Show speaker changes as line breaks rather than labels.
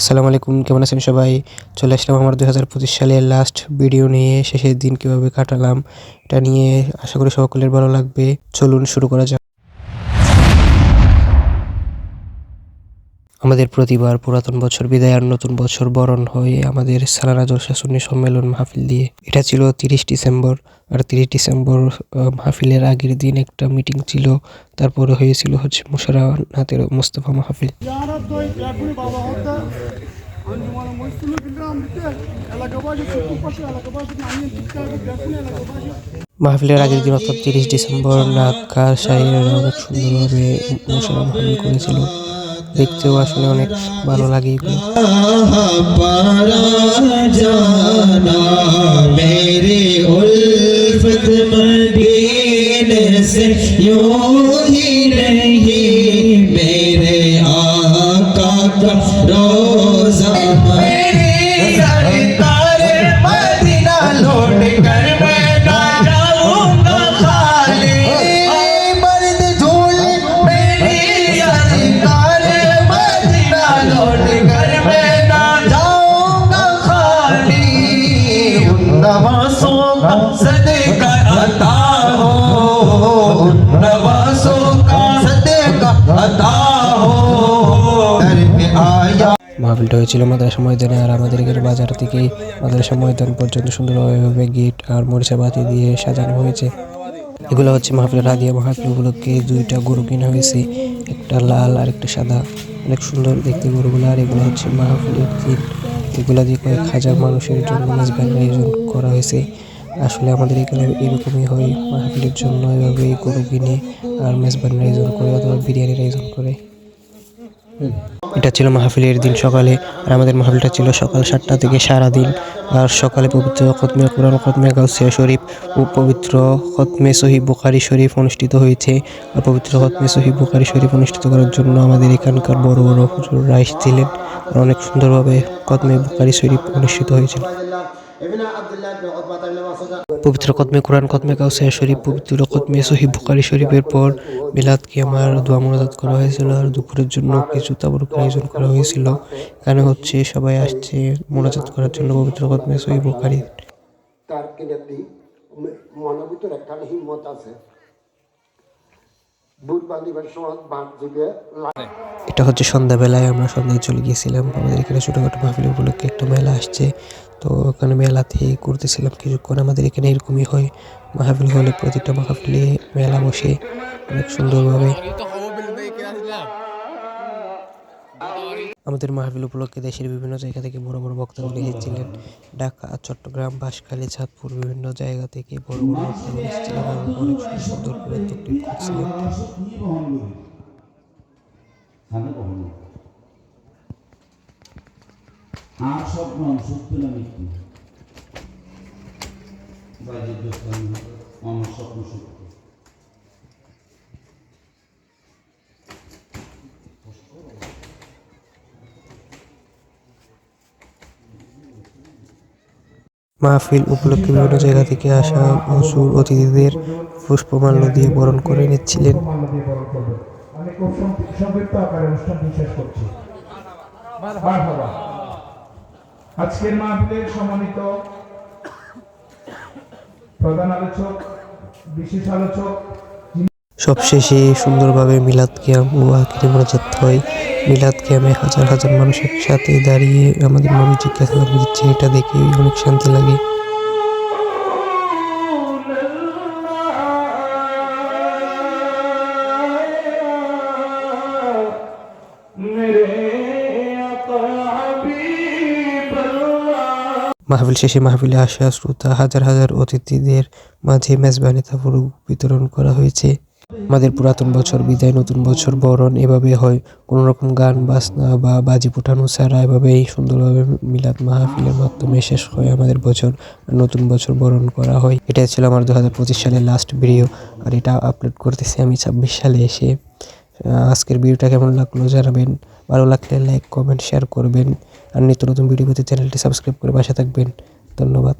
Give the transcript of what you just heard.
আসসালামু আলাইকুম, কেমন আছেন সবাই? চলে আসলাম আমার দুই হাজার পঁচিশ সালের লাস্ট ভিডিও নিয়ে। শেষের দিন কীভাবে কাটালাম, এটা নিয়ে আশা করি সকলের ভালো লাগবে। চলুন শুরু করা যাক। আমাদের প্রতিবার পুরাতন বছর বিদায় আর নতুন বছর বরণ হয় আমাদের সালানা জলসা সুন্নি সম্মেলন মাহফিল দিয়ে। এটা ছিল তিরিশ ডিসেম্বর আর তিরিশ ডিসেম্বর মাহফিলের আগের দিন একটা মিটিং ছিল। তারপরে হয়েছিল হচ্ছে মুশারা নাতের মোস্তফা মাহফিল।
Bitti. Elaka başı çıktı paşa elaka başı annem çıktı yakını elaka başı.
মাহফিলের আগের দিন অর্থাৎ তিরিশ ডিসেম্বর নাক্কার শাহীরা অনেক সুন্দরভাবে মোশারা মাহফিল করেছিল দেখতেও আসলে অনেক ভালো লাগে এগুলো
Baby.
মাহফিলটা হয়েছিল মাদ্রাসা ময়দানে আর আমাদের এখানে বাজার থেকে মাদ্রাসা ময়দান পর্যন্ত সুন্দরভাবে গেট আর মরিচা বাতি দিয়ে সাজানো হয়েছে। এগুলো হচ্ছে মাহফিলের হাদিয়া মাহফিল উপলক্ষে দুইটা গরু কেনা হয়েছে, একটা লাল আর একটা সাদা। অনেক সুন্দর দেখতে গরুগুলো, আর এগুলো হচ্ছে মাহফিলের দিন এগুলো দিয়ে কয়েক হাজার মানুষের জন্য মেজবান আয়োজন করা হয়েছে। আসলে আমাদের এখানে এরকমই হয়, মাহফিলের জন্য এভাবে গরু কিনে আর মেজবান আয়োজন করে অথবা বিরিয়ানির আয়োজন করে। এটা ছিল মাহফিলের দিন সকালে, আর আমাদের মাহফিলটা ছিল সকাল সাতটা থেকে সারা দিন আর সকালে পবিত্র খতমে কোরআন, খতমে গাউসিয়া শরীফ ও পবিত্র খতমে সহি বুখারি শরীফ অনুষ্ঠিত হয়েছে। আর পবিত্র খতমে সহি বুখারি শরীফ অনুষ্ঠিত করার জন্য আমাদের এখানকার বড় বড় হুজুররা এসেছিলেন। আর অনেক সুন্দরভাবে খতমে বুখারি শরীফ অনুষ্ঠিত হয়েছিল। পবিত্র কদমে কোরআন কদমে কাউসে শরীফ পবিত্র কদমে সহি বুকারি শরীফের পর মিলাদকে আমার দোয়া মোনাজাত করা হয়েছিল আর দুপুরের জন্য কিছু তাবরুকের আয়োজন করা হয়েছিল। কেন হচ্ছে সবাই আসছে মোনাজাত করার জন্য পবিত্র কদমে সহি বুকারি
তার মানবিতর একটা হিম্মত আছে।
এটা হচ্ছে সন্ধ্যাবেলায় আমরা সন্ধ্যায় চলে গিয়েছিলাম। আমাদের এখানে ছোটোখাটো মাহফিল উপলক্ষে একটা মেলা আসছে। তো ওখানে মেলাতে করতেছিলাম কিছুক্ষণ। আমাদের এখানে এরকমই হয় মাহফিল হলে প্রতিটা মাহফিলে মেলা বসে। অনেক সুন্দরভাবে আমাদের মাহফিল উপলক্ষে দেশের বিভিন্ন জায়গা থেকে বড় বড় বক্তাগুলি এসেছিলেন ঢাকা, চট্টগ্রাম, বাঁশখালী, চাঁদপুর বিভিন্ন জায়গা থেকে বড় বড় বক্তাগুলি এসেছিলেন এবং অনেক সুন্দর করে তকলিফ করছিলেন
স্বপ্ন সত্য
মাহফিল উপলক্ষে বিভিন্ন জায়গা থেকে আসা মসুর অতিথিদের পুষ্পমাল্য দিয়ে বরণ করে নিচ্ছিলেন।
আজকের মাহফিলের সম্মানিত প্রধান আলোচক, বিশেষ আলোচক
সবশেষে সুন্দরভাবে মিলাদ ক্যাম্প ও আখিরি মোনাজাত হয়। মিলাদ ক্যাম্পে হাজার হাজার মানুষ একসাথে দাঁড়িয়ে আমাদের নবী জিজ্ঞাসা দিচ্ছে, এটা দেখে অনেক শান্তি লাগে। মাহফিল শেষে মাহফিলে আসা শ্রোতা হাজার হাজার অতিথিদের মাঝে মেজবানি তাফরুক বিতরণ করা হয়েছে। আমাদের পুরাতন বছর বিদায়, নতুন বছর বরণ এভাবে হয়। কোনো রকম গান, বাজনা বা বাজি ফুটানো ছাড়া এভাবেই সুন্দরভাবে মিলাদ মাহফিলের মাধ্যমে শেষ হয় আমাদের বছর নতুন বছর বরণ করা হয়। এটা ছিল আমার দু হাজার পঁচিশ সালের লাস্ট ভিডিও আর এটা আপলোড করতেছি আমি ছাব্বিশ সালে এসে। আজকের ভিডিওটা কেমন লাগল জানাবেন। ভালো লাগলে লাইক কমেন্ট শেয়ার করবেন। আর নিত্য নতুন ভিডিও পেতে চ্যানেলটি সাবস্ক্রাইব করে বাসা থাকবেন। ধন্যবাদ।